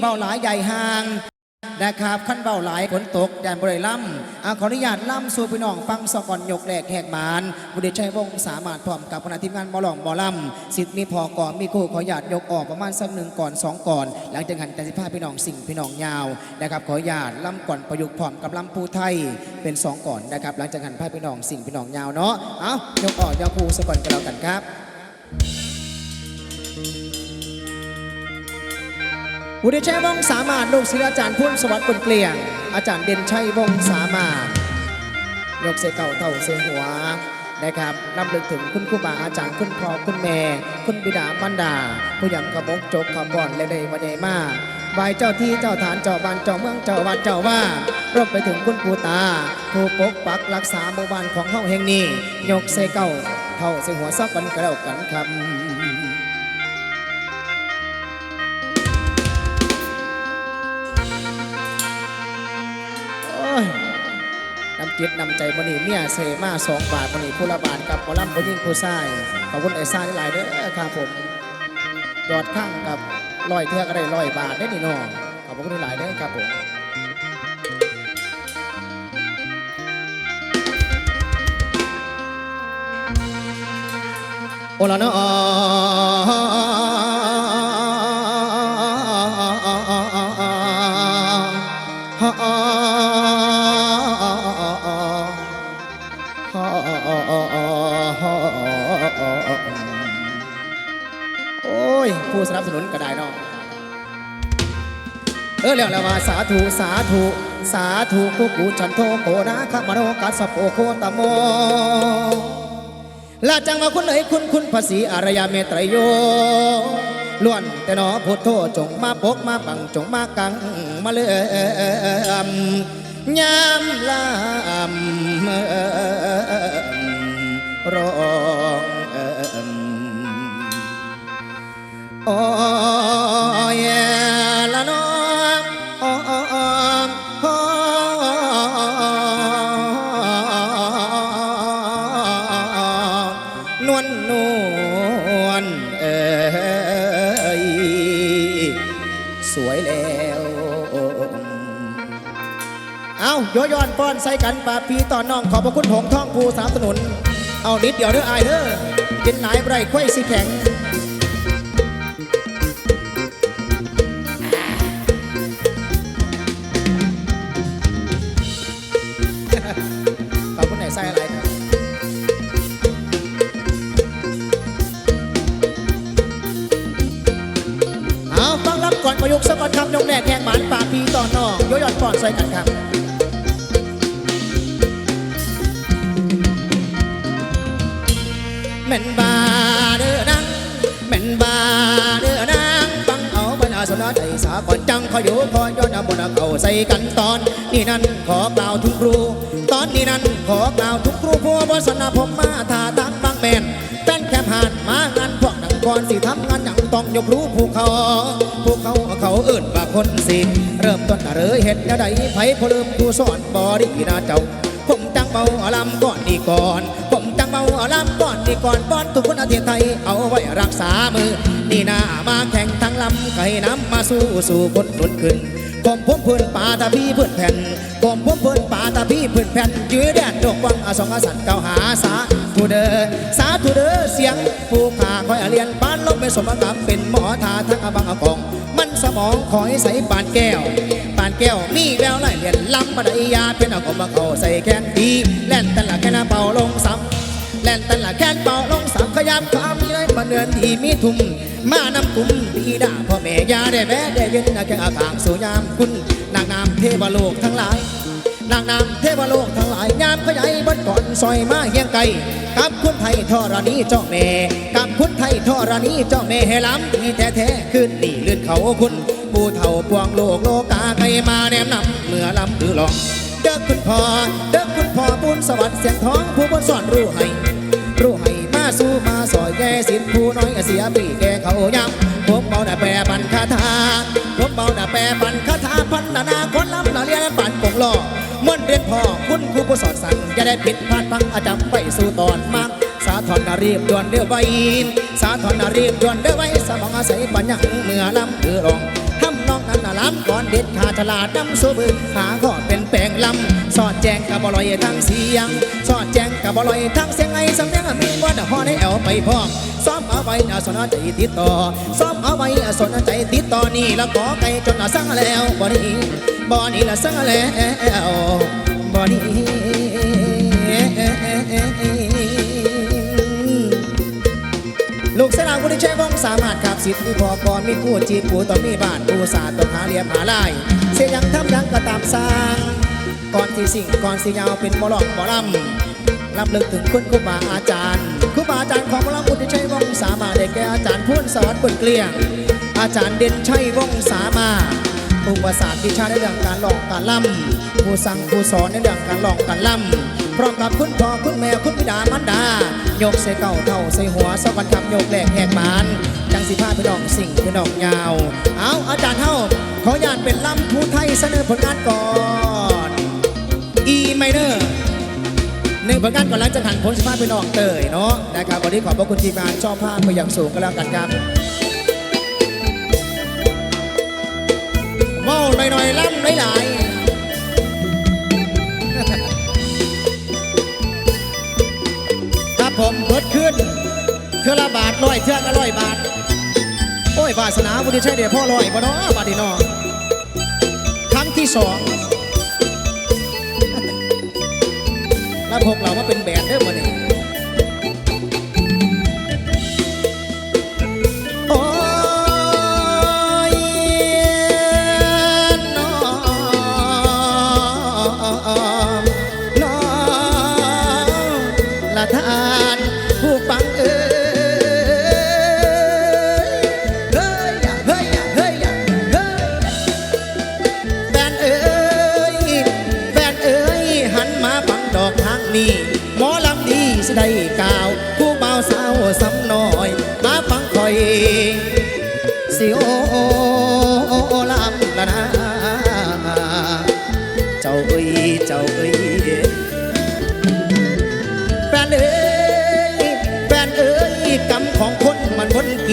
เบาหลายใหญ่ห่างนะครับขั้นเบาหลายฝนตกแดนบริล่ำอขออนุญาตล่ำสู่พี่น้องฟังสก่อนยกแหลกแหกหมานบุเดชชัยวงสามารถพร้อมกับคณะทีมงานบอลองบอล่ำสิทธิ์มีพอก่อนมีคู่ขออนุญาตยกออกประมาณสักหนึ่งก่อนสองก่อน หลังจากหันแต่สิพาพี่น้องสิ่งพี่น้องยาวนะครับขออนุญาตล่ำก่อนประยุกต์พร้อมกับล่ำผู้ไทยเป็นสองก่อนนะครับหลังจากหันพาพี่น้องสิ่งพี่น้องยาวเนาะเอายกออกยกคู่สก่อนกันแล้วกันครับ อุเดชชัยวงศ์สามารถลูกศิษย์อาจารย์พุ่มสวัสดิ์กุลเกลียง อาจารย์เด่นชัยวงศ์สามารถยกเสเก่าเต่าเสหัวนะครับนำลึกถึงคุณครูบาอาจารย์คุณพ่อคุณแม่ คุณบิดามารดา ผู้ยำกระบกจกขบอนและในวันใดมากไหวเจ้าที่เจ้าฐานเจ้าบ้านเจ้าเมืองเจ้าวัดเจ้าว่ารบไปถึงคุณปูตา ผู้ปกปักรักษาหมู่บ้านของเฮาแห่งนี้ ยกเสเก่าเท่าเสหัวสักวันก็แล้วกันครับ จิตนำใจมันนี่เมียเซมาสองบาทมันนี่ผู้ละบาทกับหมอลำผู้ยิ่งผู้ชายขอบคุณไอ้ซ่าที่หลายเด้อครับผมยอดข้างกับร้อยเทือกก็ได้ร้อยบาทได้นี่น้องขอบคุณที่หลายเด้อครับผมโอละเนาะ โอ้ย ผู้สนับสนุนก็ได้นาะเออแล้วแล้วว่าสาธุสาธุสาธุกุกูจันโทโกนาคมโนกัสโปโคตโมละจังมาคุณเอ๋ยคุณคุณภาษีอารยาเมตรยโยล้วนแต่นอพุทโธจงมาปกมาปังจงมากังมาเลื่อม ยามลามร้องเอิ่มโอ้ย โยย้อนป้อนใส่กันปาปีต่อนน้องขอบพระคุณหงทองภูสามสนุน เอานิดเดียวเด้ออายเด้อกินหลายไรไข้สิแข็งขอบคุณไหนใส่อะไรเอาฟังรับก่อนประยุกต์สักก่อนคำยงแดดแทงหมานปากพีต่อนอกโยยอนก่อนใส่กันครับาสนาใจสาก่อนจังขออยู่คอยย้อนเอาบนเอาใส่กันตอน นี่นั่นขอกล่าวทุกครู ตอนนี้นั่นขอกล่าวทุกครูผู้บสนาผมมาท่าทางบางแมนแฟนแคบหานมางานพวกหนังก่อนสิทำงานหนังต้องยกรู้ภูเขาภูเขาเขาเอิ่นว่าคนสิเริ่มต้นเรยเห็ดแล้วใดไผพอเลิมผู้สอนบอดีนาเจ้าผมจังเบาอาลำก่อนดีก่อน ลำก่อนดีก่อนป้อนทุกคนอาเทียไทย เอาไว้รักษามือ นี่นามาแข่งทั้งลำไก่น้ำมาสู้สู่คนหนุนขึ้นผมพุ่มพื้นป่าตาพี่พื้นแผ่นผมพุ่มพื้นป่าตาพี่พื้นแผ่นยื้อแดนดกวังอาสองอาสันเก้าหาสาธุเดอสาธุเดอเสียงผู้ขาคอยเรียนบ้านลบไม่สมกับเป็นหมอทาทั้งอบังอากอง มันสมองคอยใส่ปานแก้วปานแก้วมีแววไล่เลียนลำบันไดยาเป็นอาของมาเขาใส่แขนดีแล่นแต่ละแค่นาเป่าลงซ้ำ แล่นแต่ละแค่นเป่าลงซ้ำขยับความมีไรมาเนือนที่มีทุ่มมานำกลุ่มปีด่าพ่อแม่ยาได้แม้ได้ยินนะแค่อาขางสู่ยามคุณนางนามเทวโลกทั้งหลายนางนามเทวโลกทั้งหลายยามขยายบนก่อนซอยมาเฮียงไกลกับคุณไทยทอรานีเจ้าแม่กับคุณไทยทอรานีเจ้าแม่ให้ล้ำที่แท้แท้ขึ้นนี่เลื่อนเขาคุณผู้เฒ่าปวงโลกโลกาใครมาแนมนำเมื่อลำหรือหลองเด้อคุณพ่อเด้อคุณพ่อบุญสวัสดิ์เสียงท้องผู้บนสอนรู้ให้ รู้ให้มาสู้มาสอยแก่สินผู้น้อยเสียปีแก่เขาย้ำผมเบาแต่แปรปันคาถาผมเบาแต่แปรปันคาถาพันนานาคนล้ำนาเรียนปันปงล่อเมวนเรียนพ่อคุณครูผู้สอนสั่งอย่าได้ผิดพลาดพังอาจำไปสู่ตอนมากสาธรนารีบด่วนเดือไว้สาธรนารีบด่วนเดือไว้สมองอาศัยปัญญาเมื่อลำเดือรองทำนองามก่อนเด็ดขาดฉลาดนำสู้บือหาข้อเป็นแปลงลำสอดแจงกับบลอยทั้งเสียง สอดแจง กับบอลอยทั้งเสียงไงสำเนียงมีว่ดฮอให้แอวไปพร้อมซ้อมเอาไว้อาสนใจติดต่อซ้อมเอาไว้อาสนใจติดต่อนี่แล้วขอไก่จนอาสั่งแล้วบ่นี้บ่นี้ละสั่งแล้วบ่นี้ลูกเสยหนาคุณที่ใช้วงสามารถขับสิทธิ์ที่พอก่อนมีกู้จีบกูต้องมีบ้านกูสาต้องหาเรียมหาลายเสียยังทำยังก็ตามสร้าง ก่อนที่สิ่งก่อนสิยาวเป็นหมอลอกหมอลำ รับลึกถึงคุณครูบาอาจารย์ครูบาอาจารย์ของหมอลำคุณที่ใช้วงสามาได้แก่อาจารย์พูนสอนบนเกลียง อาจารย์เด่นชัยวงสามาผู้ประสานวิชาในเรื่องการหลองการล่ำผู้สั่งผู้สอนในเรื่องการหลองการล่ำพร้อมกับคุณพ่อคุณแม่คุณบิดามันดา ยกใส่เก่าเท่าใส่หัวสวัสดีครับยกแหลกแหกบานจังสิพาพี่น้องสิ่งพี่น้องยาว เอาอาจารย์เท่าขออนุญาตเป็นล่ำผู้ไทยเสนอผลงานก่อน E minor หนึ่งผลงานก่อนหลังจากหันผลสิพาพี่น้องเตยเนาะนะครับวันนี้ขอบพระคุณทีมงานชอบภาพไปอย่างสูงก็แล้วกันครับเมาหน่อยๆล่ำหลายๆครับผมเบิดขึ้นเทือละบาทร้อยเทือก็ร้อยบาท โอ้ยวาสนาบุญชัยเดียพ่อร้อยบ่เนาะบาทนี่นาะครั้งที่สอง แล้วพวกเรามาเป็นแบนด์เด้อมด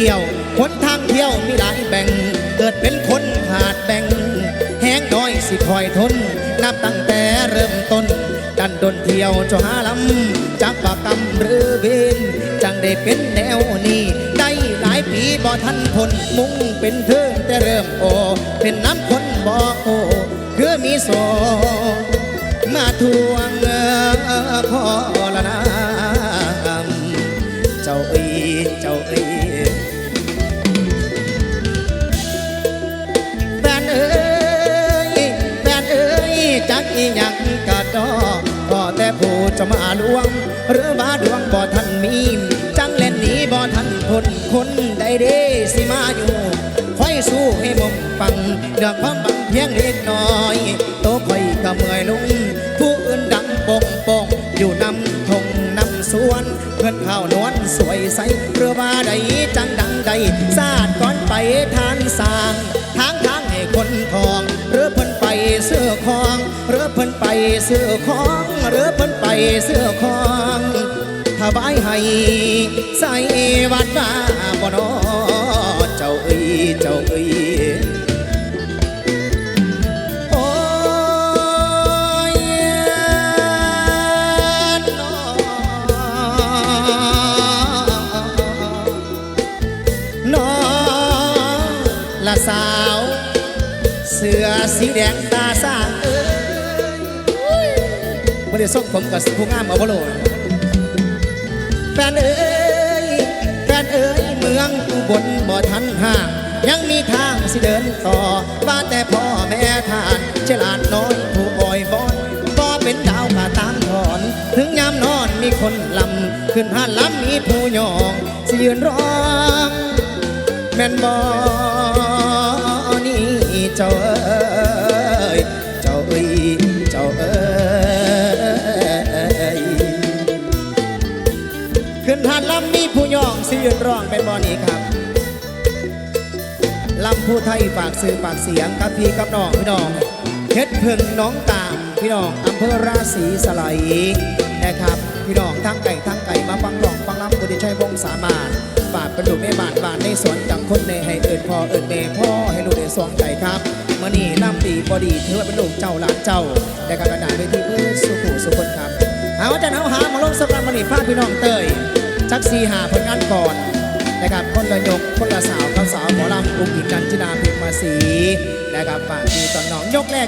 ที่ยวหนทางเที่ยวมีหลายแบ่ง เกิดเป็นคนขาดแบ่ง แห้งน้อยสิคอยทน นับตั้งแต่เริ่มต้น ดันดนเที่ยวจะหาลำจากปากกรรมหรือเวนจังได้เป็นแนวนี้ได้หลายปีบ่ทันทนมุ่งเป็นเธอแต่เริ่มโอ เป็นน้ำคนบ่โอคือมีโซมาทวงเงินพอละนะเจ้าเอ้ย อีหยังกะดอพอแต่ผู้จะมาลวง หรือว่าดวงบ่ทันมี จังเล่นหนี้บ่ทันคนคนใดเด้สิมาอยู่คอยสู้ให้มมฟังเรื่องความบังเพียงเล็กน้อยโตคอยก็เมื่อยลุงผู้อื่นดังปงปงอยู่นำทงนำสวนเพื่อนข้าวนวลสวยใสเรือว่าใดจังดังใดซาดก่อนไปทานสางทางทาง คนทอง หรือเพิ่นไปเสื้อคอง หรือเพิ่นไปเสื้อคอง หรือเพิ่นไปเสื้อคองถวายให้ใส่วัดว่าบ่ เสือสีแดงตาสางเอ้ยไม่ได้ส่งผมกับผู้งามเอาบโลดแฟนเอ้ยแฟนเอ้ยเมืองอุบลบ่ทันห่างยังมีทางสิเดินต่อว่านแต่พ่อแม่ทานเจลานน้อยผู้อ่อยบอนก็เป็นดาวมาตามถอน ถึงยามนอนมีคนลำ ขึ้นหานลำมีผู้ยอง สิยืนร้อง แม่นบอนี่ เจ้าเอ้ยเจ้าเอ้ยเจ้าเอ้ยขึ้นหานลำมีผู้ย่องสิยืนร้องเป็นบอนี่ครับลำผู้ไทยฝากสื่อฝากเสียงกับพี่กับน้องพี่น้องเพชรพึ่งน้องตามพี่น้องอำเภอราศีสไลยนะครับ พี่น้องทั้งไก่ทั้งไก่มาฟังหลองฟังลำบุญชัยวงสามาร ในสวนจังคนในให้เอิญพ่อเอิญแม่พ่อให้ลูกในสวงใจครับมื่อนี่ล่ำดีบอดีถือว่าเป็นลูกเจ้าหลานเจ้า แต่การกระดาษเวทีเพื่อสุขุสุคนครับหาว่าจะเอาหามาลงสำหรับมันนี่พาพี่น้องเตยชักซีหาผลงานก่อนนะครับคนละยกคนละสาวกับสาวหมอลำกลุ่มหญิงกันจินาเพ็งมาสีนะครับฝากดีตอนน้องยกแรก